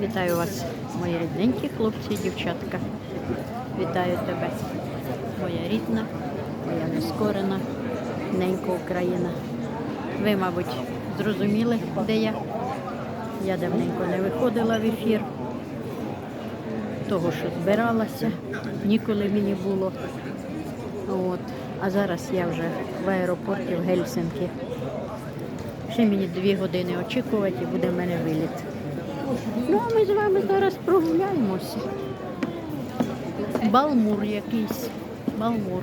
Вітаю вас, мої рідненькі хлопці і дівчатка. Вітаю тебе, моя рідна, моя нескорена, ненька Україна. Ви, мабуть, зрозуміли, де я. Я давненько не виходила в ефір. Того, що збиралася, ніколи мені було. От. А зараз я вже в аеропорті в Гельсинкі. Ще мені дві години очікувати і буде в мене виліт. Ну, а ми з вами зараз прогуляємося. Балмур якийсь. Балмур.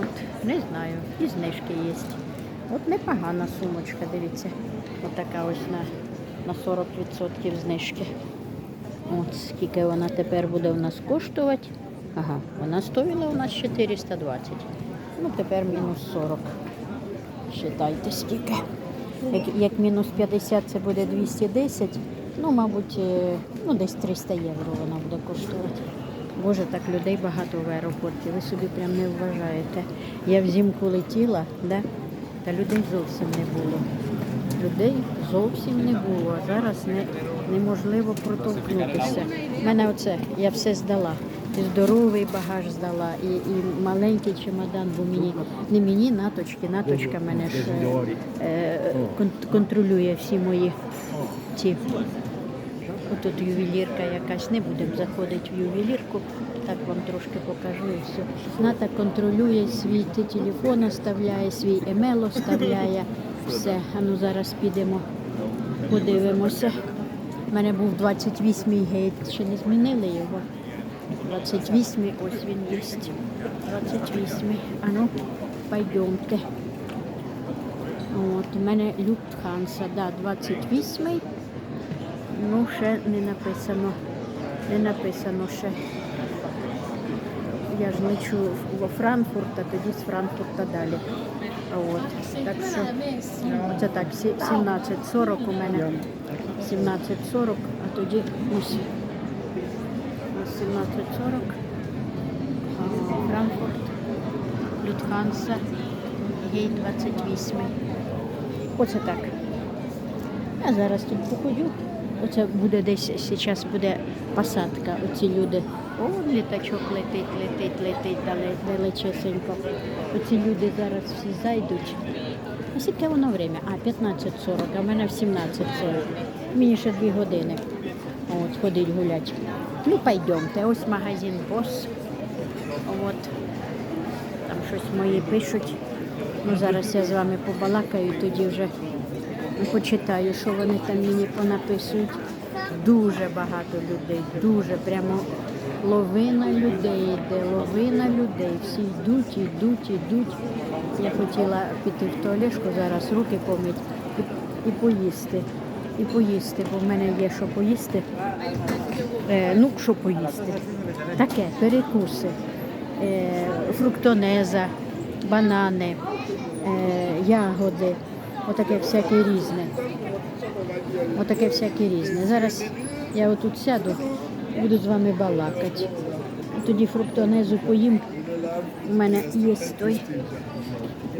От, не знаю, і знижки є. От непогана сумочка, дивіться. Отака ось на, на 40% знижки. От скільки вона тепер буде у нас коштувати. Ага, вона стоїла у нас 420. Ну, тепер мінус 40. Считайте скільки. Як, як мінус 50 це буде 210, ну, мабуть, е, ну, десь 300 євро вона буде коштувати. Боже, так людей багато в аеропорті, ви собі прям не вважаєте. Я взимку летіла, да? та людей зовсім не було. Людей зовсім не було, зараз не, неможливо протовкнутися. У мене оце, я все здала. Здоровий багаж здала, і, і маленький чемодан, бо мені не мені наточки, наточка мене ж е, е, контролює всі мої ці. Отут ювелірка якась, не будемо заходити в ювелірку, так вам трошки покажу і все. Ната контролює свій телефон оставляє, свій емейл оставляє, все. А ну зараз підемо, подивимося. У мене був 28-й гейт, ще не змінили його. 28-й, ось він є. 28-й. А ну, пойдемте. От, у мене Люфтханса, да, 28-й. Ну, ще не написано. Не написано ще. Я ж лечу во Франкфурт, а тоді з Франкфурта далі. От. Так що це так, 17.40 у мене. 17.40, а тоді ось. Ось 17.40. а, Франкфурт, Люфтханса, Гей 28. Оце так. Я зараз тут походю. Оце буде десь зараз буде посадка. Оці люди. О, літачок летить, летить, летить далечесенько. Оці люди зараз всі зайдуть. А скільки воно время? А, 15.40, а в мене в 17.40. Мені ще дві години. От, ходить гулять. Ну, пойдемте. Ось магазин Бос. От. Там щось мої пишуть. Ну, зараз я з вами побалакаю, тоді вже почитаю, що вони там мені понаписують. Дуже багато людей, дуже прямо ловина людей йде, ловина людей. Всі йдуть, йдуть, йдуть. Я хотіла піти в туалетку зараз, руки помити і, і поїсти. І поїсти, бо в мене є що поїсти. Е, ну, що поїсти? Таке, перекуси, е, фруктонеза, банани, е, ягоди, отаке всяке різне. Отаке всяке різне. Зараз я отут сяду, буду з вами балакати. Тоді фруктонезу поїм. У мене є той.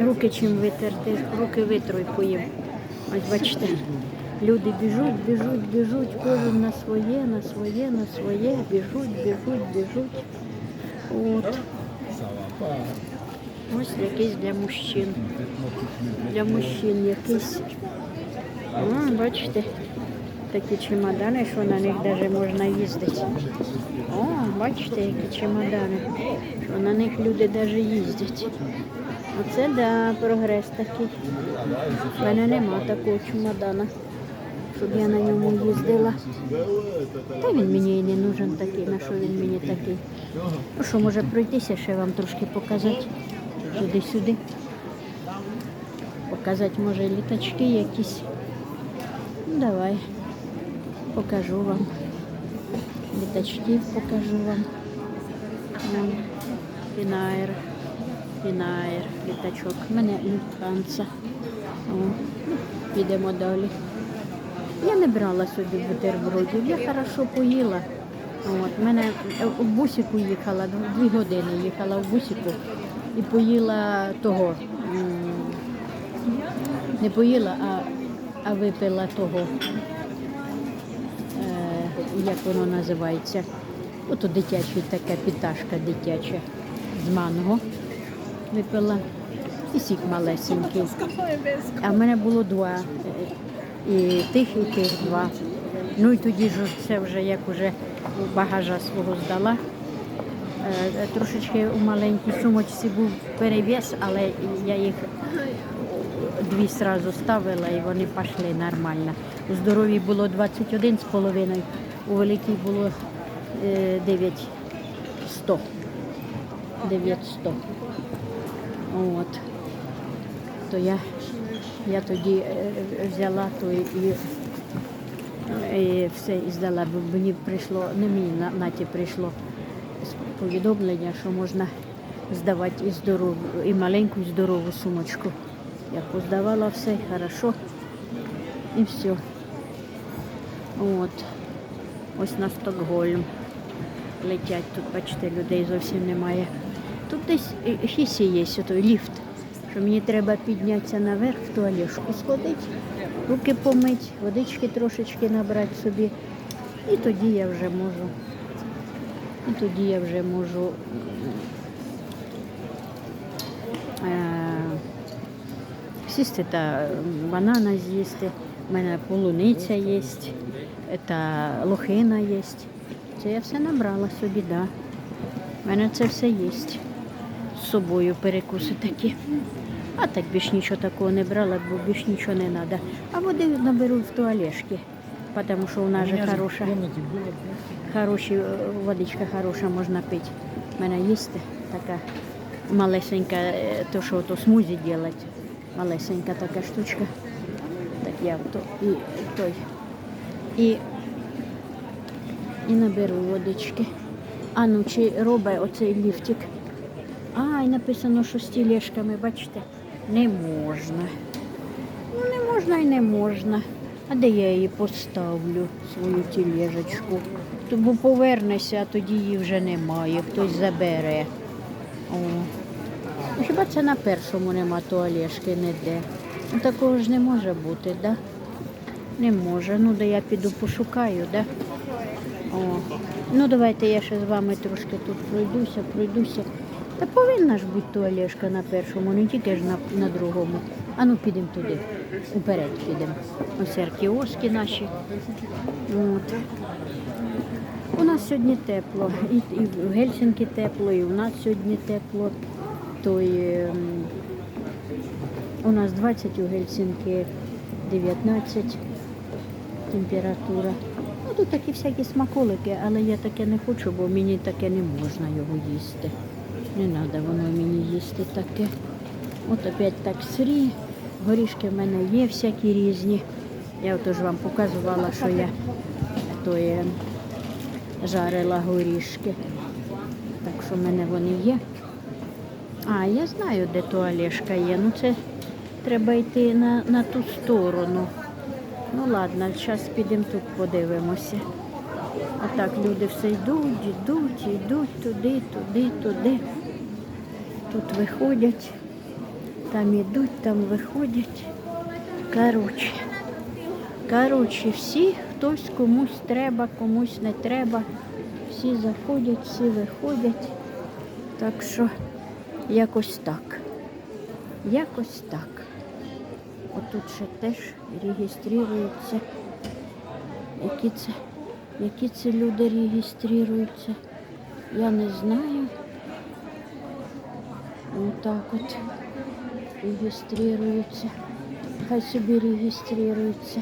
Руки чим витерти, руки витру поїм. Ось бачите, люди біжуть, біжуть, біжуть, кожен на своє, на своє, на своє, біжуть, біжуть, біжуть. От. Ось якийсь для мужчин. Для мужчин якийсь. О, бачите, такі чемодани, що на них навіть можна їздити. О, бачите, які чемодани, що на них люди навіть їздять. Оце да, прогрес такий. У мене нема такого чемодана, щоб я на ньому їздила. Та він мені і не нужен такий, на що він мені такий. Ну що, може пройтися, ще вам трошки показати туди-сюди. Показати, може, літачки якісь. Ну, давай, покажу вам. Літачків покажу вам. Вон, Фінаєр, Фінаєр, літачок. У мене Люфтганса. О, ну, Підемо далі. Я не брала собі бутербродів, я хорошо поїла. От, мене е, в бусику їхала, дві години їхала в бусику і поїла того. Не поїла, а, а випила того як воно називається. Ото дитяча така піташка дитяча з манго випила. І сік малесенький. А в мене було два. Е, І тих, і тих два. Ну і тоді ж це вже як уже багажа свого здала. Е, Трошечки у маленькій сумочці був перевес, але я їх дві сразу ставила і вони пішли нормально. У здоровій було 21 з половиною, у великій було е, 900. 900. От. То я, я тоді е, взяла то і, і все і здала, бо мені прийшло, не мені на наті прийшло повідомлення, що можна здавати і здорову, і маленьку, і здорову сумочку. Я поздавала все, хорошо. І все. От. Ось на Стокгольм. Летять тут, бачите, людей зовсім немає. Тут десь е, хісі є той ліфт, що мені треба піднятися наверх в туалетку сходити, руки помити, водички трошечки набрати собі. І тоді я вже можу. І тоді я вже можу е, сісти та банана з'їсти. У мене полуниця є, та лохина є. Це я все набрала собі, да. У мене це все є. З собою перекуси такі. А так більш нічого такого не брала, бо більш нічого не треба. А води наберу в туалешки, тому що у нас же хороша. Хороші, е, водичка хороша можна пити. У мене є така малесенька, е, то що то смузі робити. Малесенька така штучка. Так я то і той. І, і наберу водички. А ну чи робить оцей ліфтик? А, і написано, що з тілешками, бачите, не можна. Ну, не можна і не можна. А де я її поставлю, свою тілежечку? Бо повернешся, а тоді її вже немає, хтось забере. О. Ну, Хіба це на першому нема туалешки ніде? Ну, такого ж не може бути, да? Не може. Ну, де я піду пошукаю, да? О. Ну, давайте я ще з вами трошки тут пройдуся, пройдуся. Та повинна ж бути туалешка на першому, не тільки ж на, на другому. А ну підемо туди, уперед підемо. Ось аркіоски наші. От. У нас сьогодні тепло. І, і в Гельсінкі тепло, і у нас сьогодні тепло. То й, ем, у нас 20 у Гельсінкі 19 температура. Ну тут такі всякі смаколики, але я таке не хочу, бо мені таке не можна його їсти. Не треба воно мені їсти таке. От опять так срі. Горішки в мене є всякі різні. Я от ж вам показувала, що я то є, жарила горішки. Так що в мене вони є. А, я знаю, де туалешка є. Ну це треба йти на, на ту сторону. Ну ладно, зараз підемо тут подивимося. А так люди все йдуть, йдуть, йдуть туди, туди, туди. Тут виходять, там йдуть, там виходять. Коротше. Коротше, всі, хтось комусь треба, комусь не треба. Всі заходять, всі виходять. Так що якось так. Якось так. Отут ще теж реєструються. Які це, які це люди реєструються, я не знаю. Отак от реєструються. Хай собі реєструються.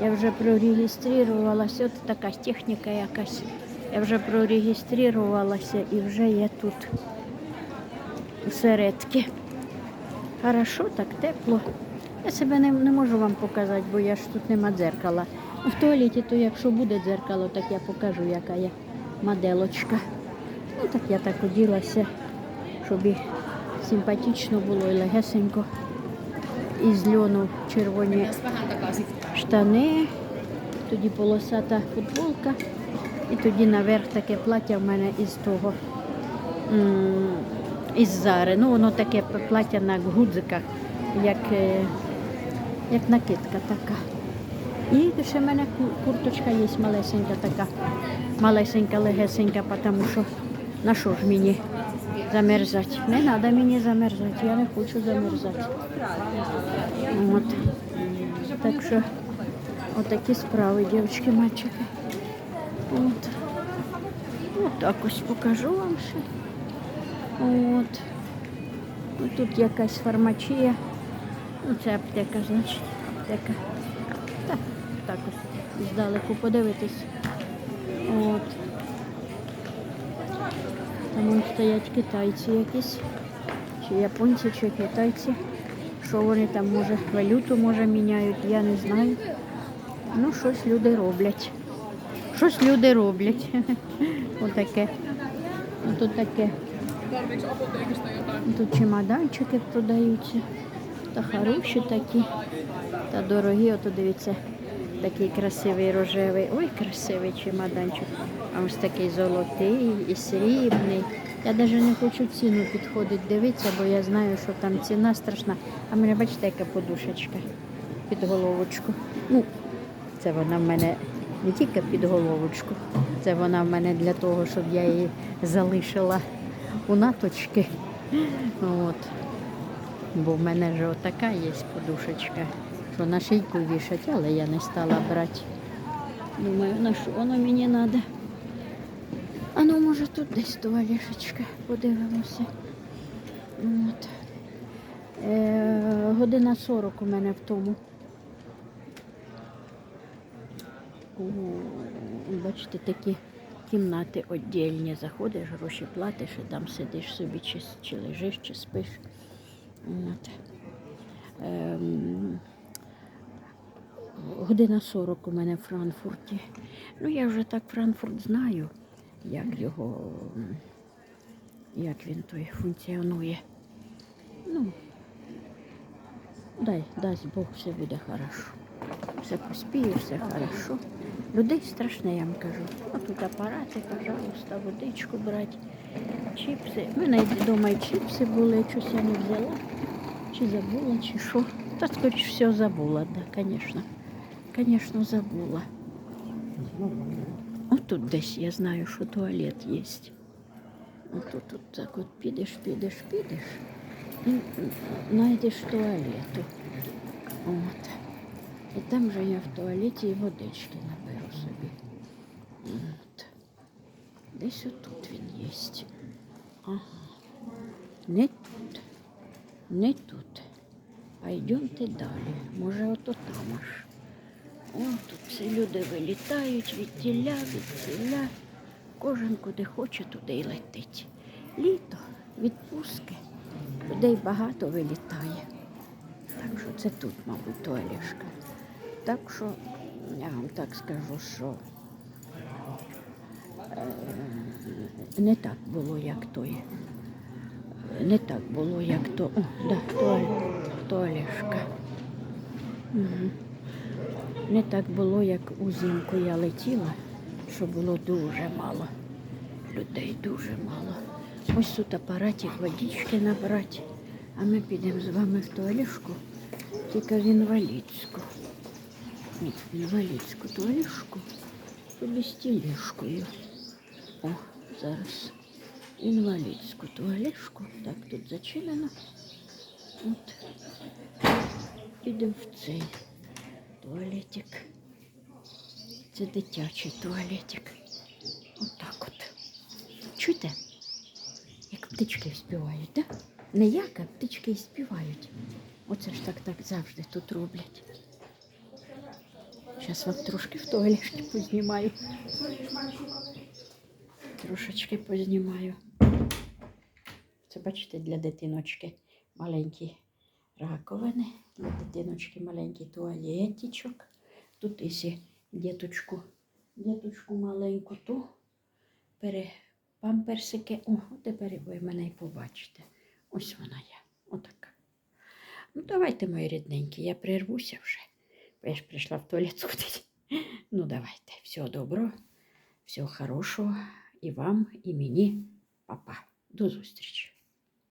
Я вже прореєструвалася, от така техніка якась. Я вже прореєструвалася і вже я тут усередки. Хорошо, так тепло. Я себе не, не можу вам показати, бо я ж тут нема дзеркала. Ну, В туалеті, то якщо буде дзеркало, так я покажу, яка я моделочка. Ну так я так оділася, щоб симпатично було і легесенько. І з льону червоні штани, тоді полосата футболка, і тоді наверх таке плаття в мене із того, із зари. Ну, воно таке плаття на гудзиках, як, е, як накидка така. І ще в мене курточка є малесенька така. Малесенька, легесенька, тому що на що ж мені замерзати? Не треба мені замерзати, я не хочу замерзати. От. Так що отакі справи, дівчатки, мальчики. От. От так ось покажу вам ще. От. Тут якась фармачія. Ну, це аптека, значить, аптека. Так, так ось здалеку подивитись. От. Вон стоять китайці якісь, чи японці, чи китайці. Що вони там, може, валюту може міняють, я не знаю. Ну, щось люди роблять. Щось люди роблять. Отаке. Тут таке. Тут чемоданчики продаються. Та хороші такі, та дорогі. Ото дивіться, такий красивий рожевий. Ой, красивий чемоданчик. А ось такий золотий і срібний. Я навіть не хочу ціну підходити, дивитися, бо я знаю, що там ціна страшна. А мене бачите, яка подушечка під головочку. Ну, це вона в мене не тільки під головочку, це вона в мене для того, щоб я її залишила у наточки. От. Бо в мене ж отака є подушечка, що на шийку вішать, але я не стала брати. Думаю, на що воно мені треба. Може, тут десь туалішечка, подивимося. От. Е, година 40 у мене в тому. О, бачите, такі кімнати віддільні. Заходиш, гроші платиш і там сидиш собі, чи, чи лежиш, чи спиш. От. Ем, година 40 у мене в Франкфурті. Ну, я вже так Франкфурт знаю, як його, як він той функціонує. Ну, дай, дасть Бог, все буде хорошо. Все поспію, все хорошо. Людей страшне, я вам кажу. А тут апарати, пожалуйста, водичку брати, чіпси. У мене вдома і чіпси були, щось я не взяла. Чи забула, чи що. Та скоріш все забула, да, звісно. Звісно, забула. Отут десь я знаю, що туалет є. Отут тут так от підеш, підеш, підеш і знайдеш туалету. От. І там же я в туалеті і водички наберу собі. От. Десь отут він є. Ага. Не тут. Не тут. А йдемте далі. Може, ото там аж. О, тут всі люди вилітають від тіля, від ціля. Кожен куди хоче, туди й летить. Літо, відпустки. Людей багато вилітає. Так що це тут, мабуть, туалішка. Так що я вам так скажу, що е, не так було, як той. Не так було, як то. О, да, туалішка. Угу. Не так було, як узимку я летіла, що було дуже мало. Людей дуже мало. Ось тут апаратик водички набрати. А ми підемо з вами в туалішку, тільки в інвалідську. Ні, в інвалідську туалішку, собі з тілішкою. О, зараз інвалідську туалішку. Так, тут зачинено. От. Підемо в цей туалетик. Це дитячий туалетик. Отак от. Чуєте? Як птички співають, так? Да? Не як, а птички і співають. Оце ж так так завжди тут роблять. Зараз вам трошки в туалетки познімаю. Трошечки познімаю. Це бачите для дитиночки маленькі раковини, для дитиночки маленький туалетичок. Тут якщо діточку, діточку маленьку, то пере памперсики. О, тепер ви мене і побачите. Ось вона є. Отака. Ну, давайте, мої рідненькі, я прервуся вже. Я ж прийшла в туалет сходити. Ну, давайте. Всього доброго, всього хорошого і вам, і мені. Па-па. До зустрічі.